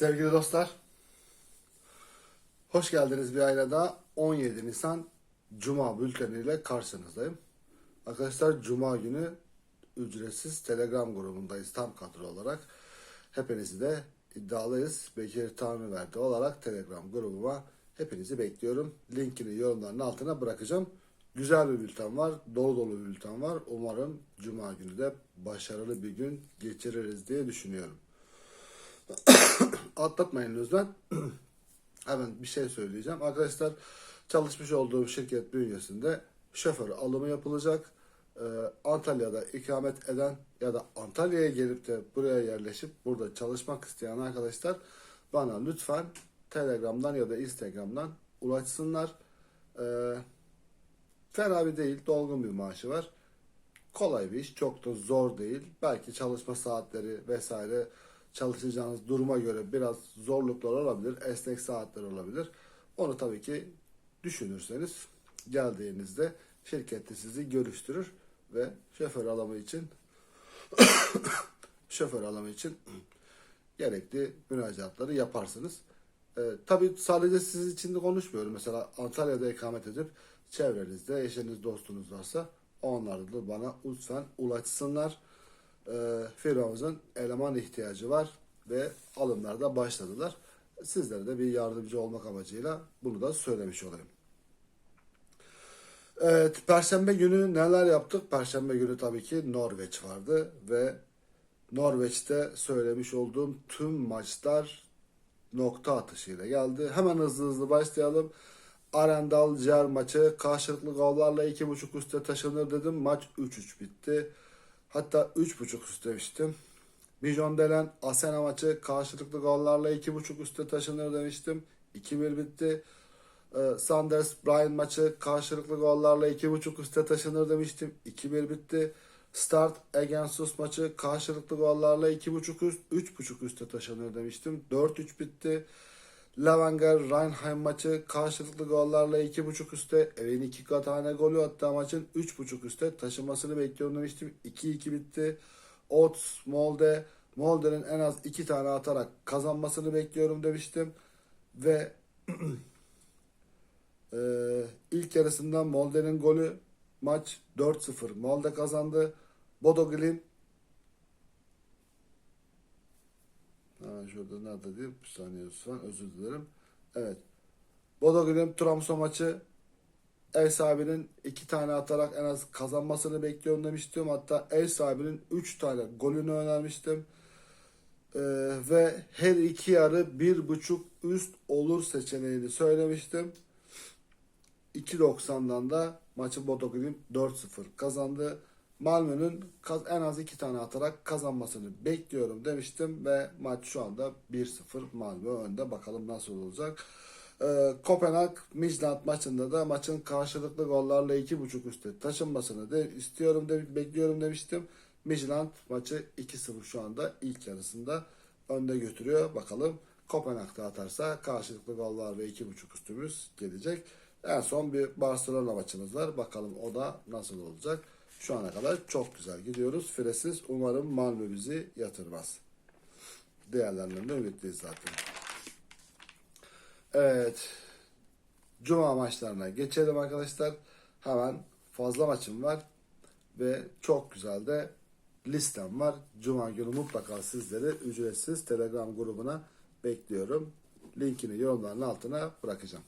Sevgili dostlar, hoş geldiniz bir ayna daha. 17 Nisan Cuma bülteniyle karşınızdayım. Arkadaşlar Cuma günü ücretsiz Telegram grubundayız tam kadro olarak. Hepinizi de iddialıyız. Bekir Tanrı verdi olarak Telegram grubuma hepinizi bekliyorum. Linkini yorumların altına bırakacağım. Güzel bir bülten var, dolu dolu bir bülten var. Umarım Cuma günü de başarılı bir gün geçiririz diye düşünüyorum. Atlatmayın lütfen. Hemen bir şey söyleyeceğim. Arkadaşlar çalışmış olduğum şirket bünyesinde şoför alımı yapılacak. Ee, Antalya'da ikamet eden ya da Antalya'ya gelip de buraya yerleşip burada çalışmak isteyen arkadaşlar bana lütfen Telegram'dan ya da Instagram'dan ulaşsınlar. Ee, fena bir değil, dolgun bir maaşı var. Kolay bir iş, çok da zor değil. Belki çalışma saatleri vesaire çalışacağınız duruma göre biraz zorluklar olabilir, esnek saatler olabilir. Onu tabii ki düşünürseniz geldiğinizde şirkette sizi görüştürür ve şoför alımı için şoför alımı için gerekli müracaatları yaparsınız. Ee, tabii sadece siz için de konuşmuyorum. Mesela Antalya'da ikamet edip çevrenizde eşiniz, dostunuz varsa onlar da bana lütfen ulaşsınlar. Ee, firmamızın eleman ihtiyacı var ve alımlarda başladılar. Sizlere de bir yardımcı olmak amacıyla bunu da söylemiş olayım. Evet, Perşembe günü neler yaptık? Perşembe günü tabii ki Norveç vardı ve Norveç'te söylemiş olduğum tüm maçlar nokta atışıyla geldi. Hemen hızlı hızlı başlayalım. Arendal Cer maçı karşılıklı gollarla 2.5 üste taşınır dedim. Maç 3-3 bitti. Hatta 3.5 üst demiştim. Bijon Delen Asena maçı karşılıklı gollarla 2.5 üste taşınır demiştim. 2-1 bitti. Ee, Sanders Bryan maçı karşılıklı gollarla 2.5 üste taşınır demiştim. 2-1 bitti. Start Agensus maçı karşılıklı gollarla 2.5 üst, 3.5 üste taşınır demiştim. 4-3 bitti. Levanger Reinheim maçı karşılıklı gollarla 2.5 üste evin 2 tane golü hatta maçın 3.5 üste taşımasını bekliyorum demiştim. 2-2 bitti. Ots Molde Molde'nin en az 2 tane atarak kazanmasını bekliyorum demiştim. Ve e, ilk yarısından Molde'nin golü maç 4-0 Molde kazandı. Bodo Glimt Hemen şurada nerede diye bir saniye lütfen özür dilerim. Evet. Bodo Glimt Tromsø maçı ev sahibinin iki tane atarak en az kazanmasını bekliyorum demiştim. Hatta ev sahibinin üç tane golünü önermiştim. Ee, ve her iki yarı bir buçuk üst olur seçeneğini söylemiştim. 2.90'dan da maçı Bodo Glimt 4-0 kazandı. Malmö'nün en az iki tane atarak kazanmasını bekliyorum demiştim ve maç şu anda 1-0 Malmö önde. Bakalım nasıl olacak. Ee, Kopenhag Midland maçında da maçın karşılıklı gollarla 2.5 üstte taşınmasını de istiyorum de bekliyorum demiştim. Midland maçı 2-0 şu anda ilk yarısında önde götürüyor. Bakalım Kopenhag'da atarsa karşılıklı gollar ve 2.5 üstümüz gelecek. En son bir Barcelona maçımız var. Bakalım o da nasıl olacak. Şu ana kadar çok güzel gidiyoruz. Firesiz umarım Malmö bizi yatırmaz. Diğerlerinden ümitliyiz zaten. Evet. Cuma maçlarına geçelim arkadaşlar. Hemen fazla maçım var. Ve çok güzel de listem var. Cuma günü mutlaka sizleri ücretsiz Telegram grubuna bekliyorum. Linkini yorumların altına bırakacağım.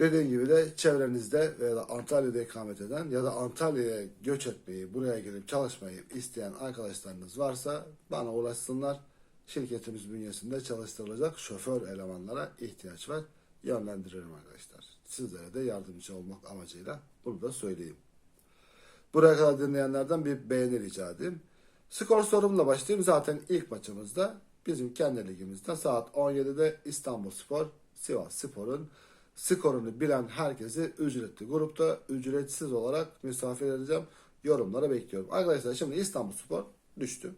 Dediğim gibi de çevrenizde veya da Antalya'da ikamet eden ya da Antalya'ya göç etmeyi, buraya gelip çalışmayı isteyen arkadaşlarınız varsa bana ulaşsınlar. Şirketimiz bünyesinde çalıştırılacak şoför elemanlara ihtiyaç var. Yönlendiririm arkadaşlar. Sizlere de yardımcı olmak amacıyla bunu da söyleyeyim. Buraya kadar dinleyenlerden bir beğeni rica edeyim. Skor sorumla başlayayım. Zaten ilk maçımızda bizim kendi ligimizde saat 17'de İstanbul Spor, Sivas Spor'un skorunu bilen herkesi ücretli grupta ücretsiz olarak misafir edeceğim. Yorumlara bekliyorum. Arkadaşlar şimdi İstanbul Spor düştü.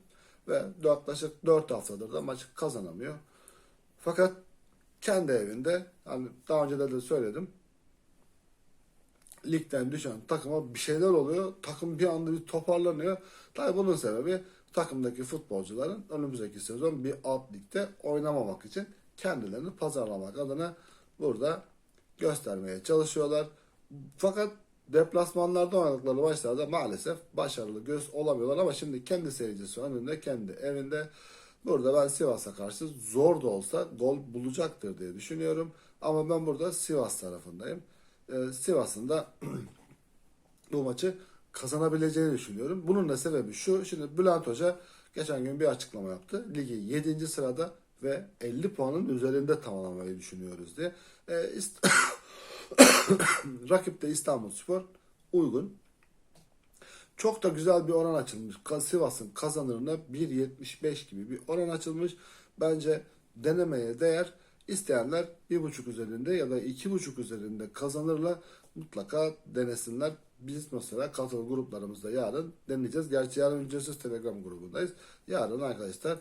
Ve yaklaşık 4 haftadır da maç kazanamıyor. Fakat kendi evinde hani daha önce de söyledim ligden düşen takıma bir şeyler oluyor. Takım bir anda bir toparlanıyor. Tabii bunun sebebi takımdaki futbolcuların önümüzdeki sezon bir alt ligde oynamamak için kendilerini pazarlamak adına burada göstermeye çalışıyorlar. Fakat deplasmanlarda oynadıkları maçlarda maalesef başarılı göz olamıyorlar ama şimdi kendi seyircisi önünde, kendi evinde burada ben Sivas'a karşı zor da olsa gol bulacaktır diye düşünüyorum. Ama ben burada Sivas tarafındayım. Ee, Sivas'ın da bu maçı kazanabileceğini düşünüyorum. Bunun da sebebi şu. Şimdi Bülent Hoca geçen gün bir açıklama yaptı. Ligi 7. sırada ve 50 puanın üzerinde tamamlamayı düşünüyoruz diye. Ee, ist- Rakip de İstanbul Spor uygun. Çok da güzel bir oran açılmış. Sivas'ın kazanırına 1.75 gibi bir oran açılmış. Bence denemeye değer. İsteyenler 1.5 üzerinde ya da 2.5 üzerinde kazanırla mutlaka denesinler. Biz mesela katıl gruplarımızda yarın deneyeceğiz. Gerçi yarın ücretsiz Telegram grubundayız. Yarın arkadaşlar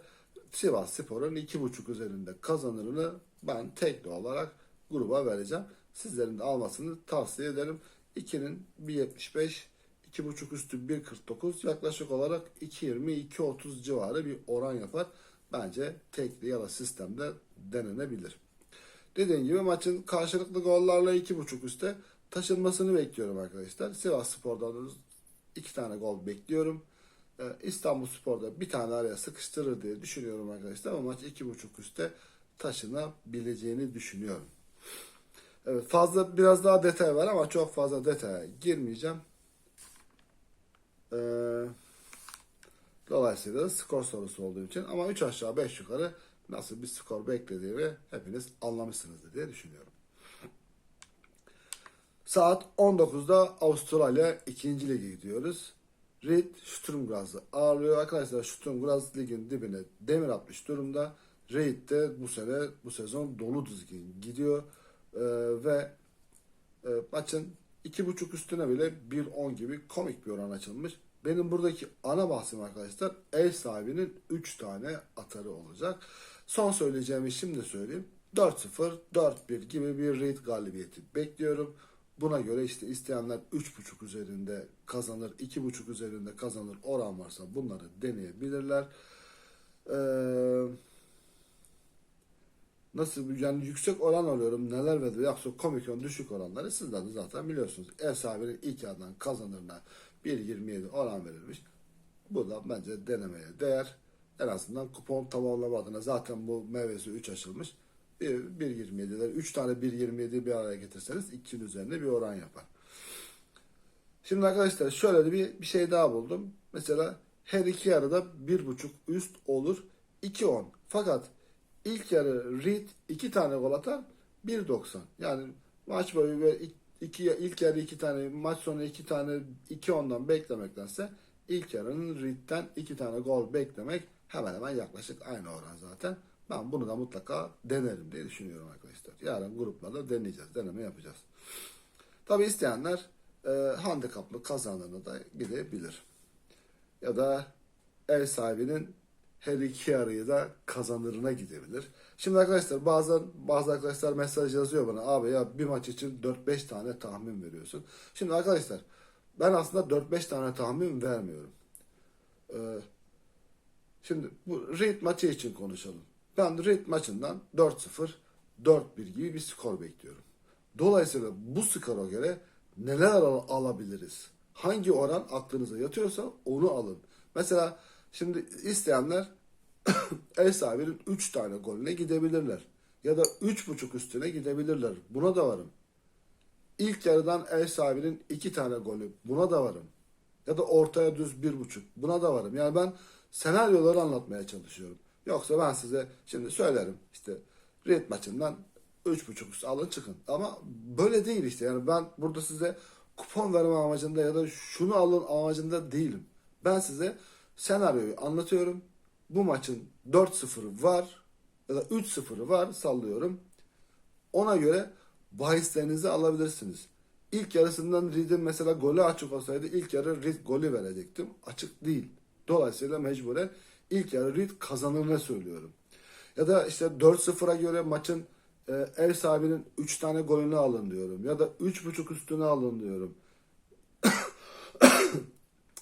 Sivas Spor'un 2.5 üzerinde kazanırını ben tekli olarak gruba vereceğim. Sizlerin de almasını tavsiye ederim. 2'nin 1.75 2.5 üstü 1.49 yaklaşık olarak 2.20-2.30 civarı bir oran yapar. Bence tekli ya da sistemde denenebilir. Dediğim gibi maçın karşılıklı gollarla 2.5 üste taşınmasını bekliyorum arkadaşlar. Sivas Spor'dan da iki tane gol bekliyorum. Ee, İstanbul Spor'da bir tane araya sıkıştırır diye düşünüyorum arkadaşlar. Ama maç 2.5 üste taşınabileceğini düşünüyorum. Evet fazla biraz daha detay var ama çok fazla detaya girmeyeceğim. Ee, dolayısıyla skor sorusu olduğu için ama 3 aşağı 5 yukarı nasıl bir skor beklediğimi hepiniz anlamışsınızdır diye düşünüyorum. Saat 19'da Avustralya 2. Ligi gidiyoruz. Reed Sturm Graz'ı ağırlıyor. Arkadaşlar Sturm Graz ligin dibine demir atmış durumda. Reed de bu sene bu sezon dolu düzgün gidiyor. Ee, ve e, maçın 2.5 üstüne bile 1.10 gibi komik bir oran açılmış. Benim buradaki ana bahsim arkadaşlar ev sahibinin 3 tane atarı olacak. Son söyleyeceğimi şimdi söyleyeyim. 4-0, 4-1 gibi bir Reed galibiyeti bekliyorum. Buna göre işte isteyenler 3.5 üzerinde kazanır, 2.5 üzerinde kazanır oran varsa bunları deneyebilirler. Eee nasıl yani yüksek oran alıyorum neler ve yoksa komisyon düşük oranları sizler de zaten biliyorsunuz. Ev sahibinin ilk yarıdan kazanırına 1.27 oran verilmiş. Bu da bence denemeye değer. En azından kupon tamamlama adına zaten bu meyvesi 3 açılmış. 1.27'ler 3 tane 1.27 bir araya getirseniz 2'nin üzerinde bir oran yapar. Şimdi arkadaşlar şöyle bir, bir şey daha buldum. Mesela her iki yarıda 1.5 üst olur 2.10. Fakat İlk yarı Reed iki tane gol atar 1.90. Yani maç boyu ve iki, ilk yarı iki tane maç sonu iki tane 2 ondan beklemektense ilk yarının Reed'den iki tane gol beklemek hemen hemen yaklaşık aynı oran zaten. Ben bunu da mutlaka denerim diye düşünüyorum arkadaşlar. Yarın gruplarda deneyeceğiz. Deneme yapacağız. Tabi isteyenler e, handikaplı kazananı da gidebilir. Ya da ev sahibinin her iki yarıyı da kazanırına gidebilir. Şimdi arkadaşlar bazen bazı arkadaşlar mesaj yazıyor bana abi ya bir maç için 4-5 tane tahmin veriyorsun. Şimdi arkadaşlar ben aslında 4-5 tane tahmin vermiyorum. Ee, şimdi bu Reed maçı için konuşalım. Ben Reed maçından 4-0, 4-1 gibi bir skor bekliyorum. Dolayısıyla bu skora göre neler al- alabiliriz? Hangi oran aklınıza yatıyorsa onu alın. Mesela Şimdi isteyenler ev sahibinin 3 tane golüne gidebilirler. Ya da 3.5 üstüne gidebilirler. Buna da varım. İlk yarıdan ev sahibinin 2 tane golü. Buna da varım. Ya da ortaya düz 1.5. Buna da varım. Yani ben senaryoları anlatmaya çalışıyorum. Yoksa ben size şimdi söylerim. İşte Red maçından 3.5 üstü alın çıkın. Ama böyle değil işte. Yani ben burada size kupon verme amacında ya da şunu alın amacında değilim. Ben size senaryoyu anlatıyorum. Bu maçın 4-0'ı var ya da 3-0'ı var sallıyorum. Ona göre bahislerinizi alabilirsiniz. İlk yarısından Reed'in mesela golü açık olsaydı ilk yarı Reed golü verecektim. Açık değil. Dolayısıyla mecburen ilk yarı Reed kazanırına söylüyorum. Ya da işte 4-0'a göre maçın e, ev sahibinin 3 tane golünü alın diyorum. Ya da 3.5 üstüne alın diyorum.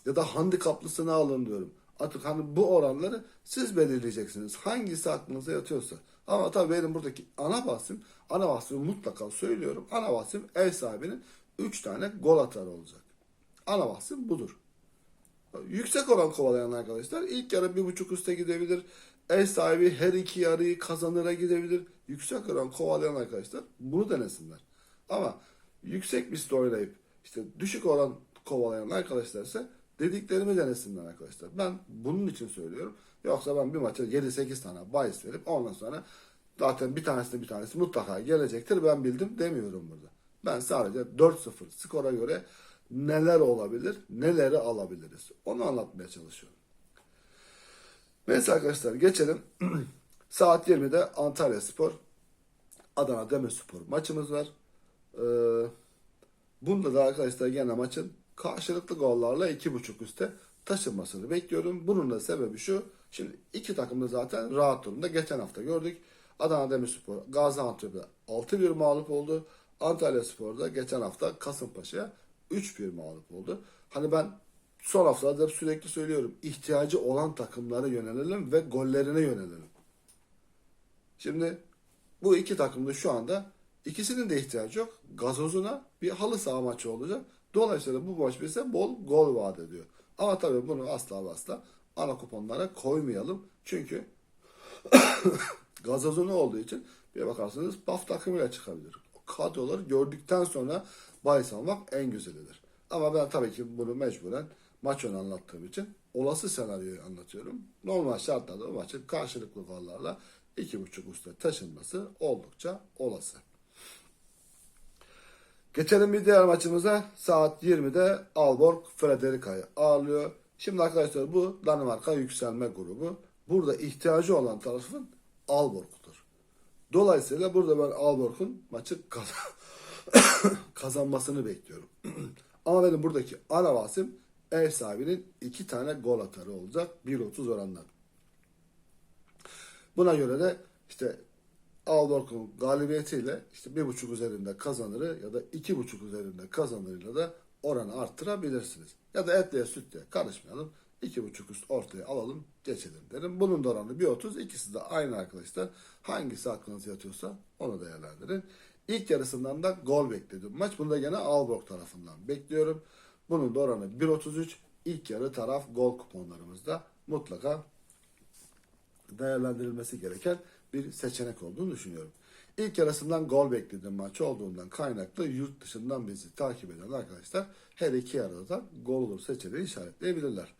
ya da handikaplısını alın diyorum. Artık hani bu oranları siz belirleyeceksiniz. Hangisi aklınıza yatıyorsa. Ama tabii benim buradaki ana bahsim, ana bahsimi mutlaka söylüyorum. Ana bahsim ev sahibinin 3 tane gol atarı olacak. Ana bahsim budur. Yüksek oran kovalayan arkadaşlar ilk yarı bir buçuk üste gidebilir. Ev sahibi her iki yarıyı kazanıra gidebilir. Yüksek oran kovalayan arkadaşlar bunu denesinler. Ama yüksek bir oynayıp işte düşük oran kovalayan arkadaşlar ise dediklerimi denesinler arkadaşlar. Ben bunun için söylüyorum. Yoksa ben bir maça 7-8 tane bahis verip ondan sonra zaten bir tanesi bir tanesi mutlaka gelecektir. Ben bildim demiyorum burada. Ben sadece 4-0 skora göre neler olabilir, neleri alabiliriz. Onu anlatmaya çalışıyorum. Neyse arkadaşlar geçelim. Saat 20'de Antalya Spor, Adana Demirspor maçımız var. Ee, bunda da arkadaşlar gene maçın karşılıklı gollarla 2.5 üste taşınmasını bekliyorum. Bunun da sebebi şu. Şimdi iki takım da zaten rahat durumda. Geçen hafta gördük. Adana Demirspor Gaziantep'te 6-1 mağlup oldu. Antalya Spor'da geçen hafta Kasımpaşa'ya 3-1 mağlup oldu. Hani ben son haftalarda hep sürekli söylüyorum. ihtiyacı olan takımlara yönelelim ve gollerine yönelelim. Şimdi bu iki takım da şu anda ikisinin de ihtiyacı yok. Gazozuna bir halı saha maçı olacak. Dolayısıyla bu maç bize bol gol vaat ediyor. Ama tabii bunu asla asla ana kuponlara koymayalım. Çünkü gazozunu olduğu için bir bakarsanız BAF takımıyla çıkabilir. O kadroları gördükten sonra bahis almak en güzelidir. Ama ben tabii ki bunu mecburen maç önü anlattığım için olası senaryoyu anlatıyorum. Normal şartlarda bu maçın karşılıklı gollarla 2.5 üstte taşınması oldukça olası. Geçelim bir diğer maçımıza. Saat 20'de Alborg Frederika'yı ağırlıyor. Şimdi arkadaşlar bu Danimarka yükselme grubu. Burada ihtiyacı olan tarafın Alborg'dur. Dolayısıyla burada ben Alborg'un maçı kaz- kazanmasını bekliyorum. Ama benim buradaki ana vasim ev sahibinin iki tane gol atarı olacak. 1.30 orandan. Buna göre de işte Alborg'un galibiyetiyle işte bir buçuk üzerinde kazanırı ya da iki buçuk üzerinde kazanırıyla da oranı arttırabilirsiniz. Ya da etle sütle karışmayalım. iki buçuk üst ortaya alalım geçelim derim. Bunun da oranı 1.30 ikisi de aynı arkadaşlar. Hangisi aklınıza yatıyorsa onu değerlendirin. İlk yarısından da gol bekledim. Maç bunda gene Alborg tarafından bekliyorum. Bunun da oranı 1.33. İlk yarı taraf gol kuponlarımızda mutlaka değerlendirilmesi gereken bir seçenek olduğunu düşünüyorum. İlk yarısından gol beklediğim maç olduğundan kaynaklı yurt dışından bizi takip eden arkadaşlar her iki yarıda da gol olur seçeneği işaretleyebilirler.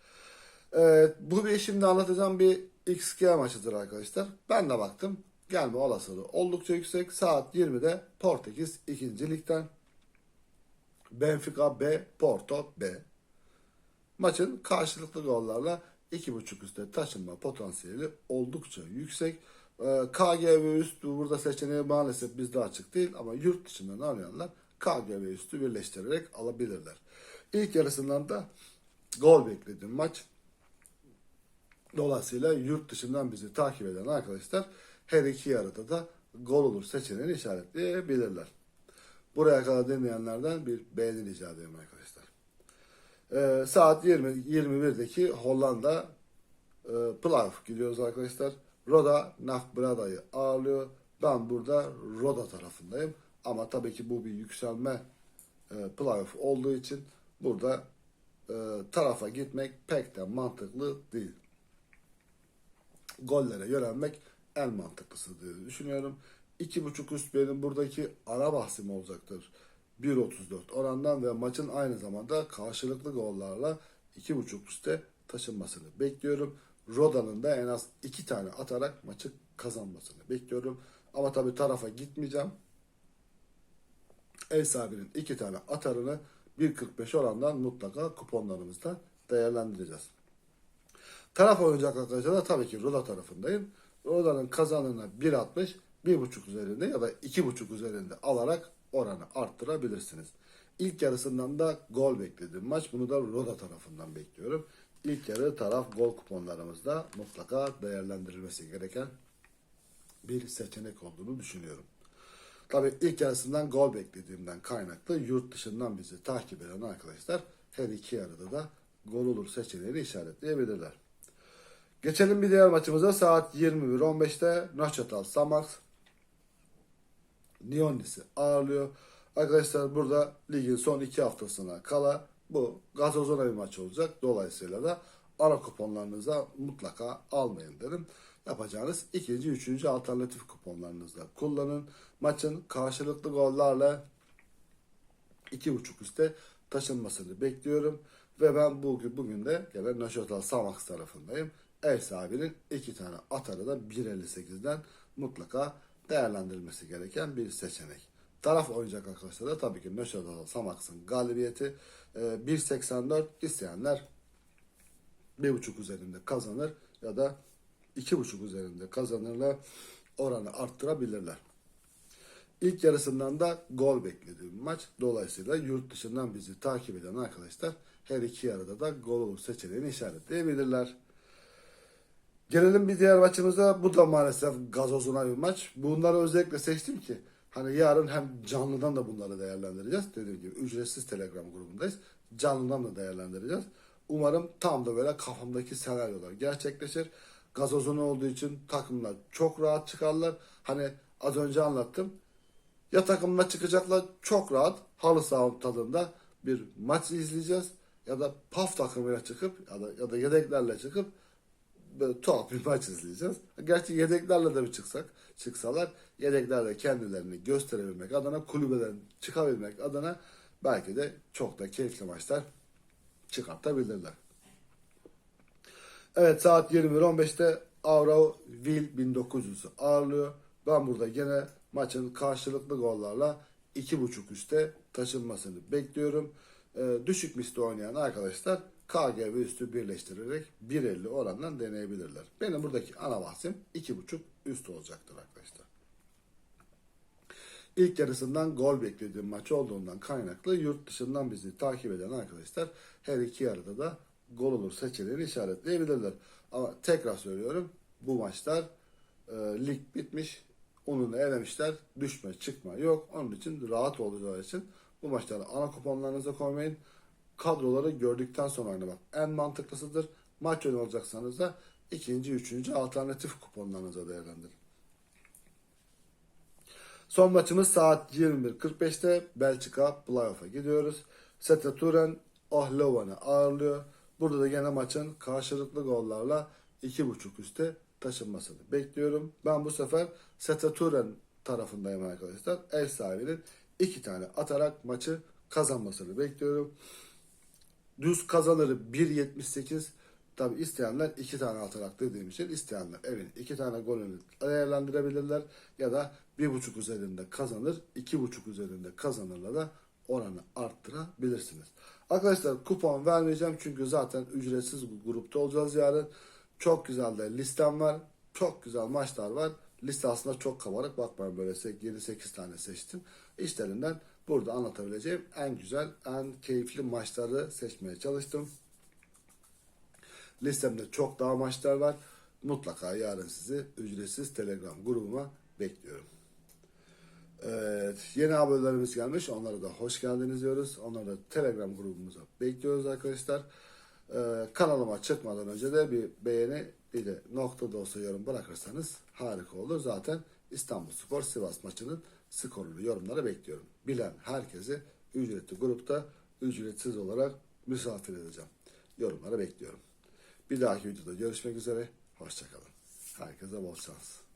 Evet, bu bir şimdi anlatacağım bir XG maçıdır arkadaşlar. Ben de baktım. Gelme olasılığı oldukça yüksek. Saat 20'de Portekiz 2. Lig'den Benfica B, Porto B. Maçın karşılıklı gollarla 2.5 üstte taşınma potansiyeli oldukça yüksek. Ee, KGV üstü burada seçeneği maalesef bizde açık değil ama yurt dışından arayanlar KGV üstü birleştirerek alabilirler. İlk yarısından da gol beklediğim maç. Dolayısıyla yurt dışından bizi takip eden arkadaşlar her iki yarıda da gol olur seçeneğini işaretleyebilirler. Buraya kadar dinleyenlerden bir beğeni rica ediyorum arkadaşlar. Ee, saat 20 21'deki Hollanda e, Playoff gidiyoruz arkadaşlar. Roda Nakbrada'yı ağırlıyor. Ben burada Roda tarafındayım. Ama tabii ki bu bir yükselme e, playoff olduğu için burada e, tarafa gitmek pek de mantıklı değil. Gollere yönelmek en mantıklısı diye düşünüyorum. 2.5 üst benim buradaki ara bahsim olacaktır. 1.34 orandan ve maçın aynı zamanda karşılıklı gollarla 2.5 üste taşınmasını bekliyorum. Roda'nın da en az 2 tane atarak maçı kazanmasını bekliyorum. Ama tabii tarafa gitmeyeceğim. Ev sahibinin 2 tane atarını 1.45 orandan mutlaka kuponlarımızda değerlendireceğiz. Taraf oynayacak arkadaşlar da tabii ki Roda tarafındayım. Roda'nın kazanını 1.60, 1.5 üzerinde ya da 2.5 üzerinde alarak oranı arttırabilirsiniz. İlk yarısından da gol beklediğim maç. Bunu da Roda tarafından bekliyorum. İlk yarı taraf gol kuponlarımızda mutlaka değerlendirilmesi gereken bir seçenek olduğunu düşünüyorum. Tabii ilk yarısından gol beklediğimden kaynaklı yurt dışından bizi takip eden arkadaşlar her iki yarıda da gol olur seçeneğini işaretleyebilirler. Geçelim bir diğer maçımıza. Saat 21.15'te Naçatal Samax Nionis'i ağırlıyor. Arkadaşlar burada ligin son iki haftasına kala bu gazozona bir maç olacak. Dolayısıyla da ara kuponlarınıza mutlaka almayın derim. Yapacağınız ikinci, üçüncü alternatif kuponlarınızda kullanın. Maçın karşılıklı gollerle iki buçuk üste taşınmasını bekliyorum. Ve ben bugün, bugün de gene Naşotal Samax tarafındayım. Ev sahibinin iki tane atarı da 1.58'den mutlaka değerlendirilmesi gereken bir seçenek. Taraf oynayacak arkadaşlar da tabii ki Naşotal Samax'ın galibiyeti e, 1.84 isteyenler 1.5 üzerinde kazanır ya da 2.5 üzerinde kazanırlar oranı arttırabilirler. İlk yarısından da gol beklediğim maç. Dolayısıyla yurt dışından bizi takip eden arkadaşlar her iki yarıda da gol olur seçeneğini işaretleyebilirler. Gelelim bir diğer maçımıza. Bu da maalesef gazozuna bir maç. Bunları özellikle seçtim ki hani yarın hem canlıdan da bunları değerlendireceğiz. Dediğim gibi ücretsiz Telegram grubundayız. Canlıdan da değerlendireceğiz. Umarım tam da böyle kafamdaki senaryolar gerçekleşir. Gazozuna olduğu için takımlar çok rahat çıkarlar. Hani az önce anlattım. Ya takımla çıkacaklar çok rahat halı saha tadında bir maç izleyeceğiz. Ya da PAF takımıyla çıkıp ya da, ya da yedeklerle çıkıp böyle tuhaf bir maç izleyeceğiz. Gerçi yedeklerle de bir çıksak, çıksalar yedeklerle kendilerini gösterebilmek adına kulübeden çıkabilmek adına belki de çok da keyifli maçlar çıkartabilirler. Evet saat 21.15'te Avro Will 1900'ü ağırlıyor. Ben burada gene maçın karşılıklı gollarla 2.5 üste taşınmasını bekliyorum. Ee, düşük misli oynayan arkadaşlar KG ve üstü birleştirerek 1.50 orandan deneyebilirler. Benim buradaki ana bahsim 2.5 üst olacaktır arkadaşlar. İlk yarısından gol beklediğim maç olduğundan kaynaklı yurt dışından bizi takip eden arkadaşlar her iki yarıda da gol olur seçeneğini işaretleyebilirler. Ama tekrar söylüyorum bu maçlar e, lig bitmiş. Onunla elemişler. Düşme çıkma yok. Onun için rahat olacağı için bu maçları ana kuponlarınıza koymayın. Kadroları gördükten sonra oynamak en mantıklısıdır. Maç oynayacaksanız da ikinci, üçüncü alternatif kuponlarınıza değerlendirin. Son maçımız saat 21.45'te Belçika playoff'a gidiyoruz. Sete Turen Ohlovan'ı ağırlıyor. Burada da gene maçın karşılıklı gollarla 2.5 üste taşınmasını bekliyorum. Ben bu sefer Sete Turen tarafındayım arkadaşlar. Ev sahibinin iki tane atarak maçı kazanmasını bekliyorum. Düz kazanırı 1.78 Tabi isteyenler iki tane atarak dediğim için isteyenler evin iki tane golünü değerlendirebilirler ya da bir buçuk üzerinde kazanır, iki buçuk üzerinde kazanırla da oranı arttırabilirsiniz. Arkadaşlar kupon vermeyeceğim çünkü zaten ücretsiz grupta olacağız yarın. Çok güzel de listem var. Çok güzel maçlar var. Liste aslında çok kabarık. Bakmayın böyle 7-8 tane seçtim. İşlerinden burada anlatabileceğim en güzel, en keyifli maçları seçmeye çalıştım. Listemde çok daha maçlar var. Mutlaka yarın sizi ücretsiz Telegram grubuma bekliyorum. Evet, yeni abonelerimiz gelmiş. Onlara da hoş geldiniz diyoruz. Onları da Telegram grubumuza bekliyoruz arkadaşlar. Ee, kanalıma çıkmadan önce de bir beğeni bir de nokta da olsa yorum bırakırsanız harika olur. Zaten İstanbul Spor Sivas maçının skorunu yorumlara bekliyorum. Bilen herkesi ücretli grupta ücretsiz olarak misafir edeceğim. Yorumlara bekliyorum. Bir dahaki videoda görüşmek üzere. Hoşçakalın. Herkese bol şans.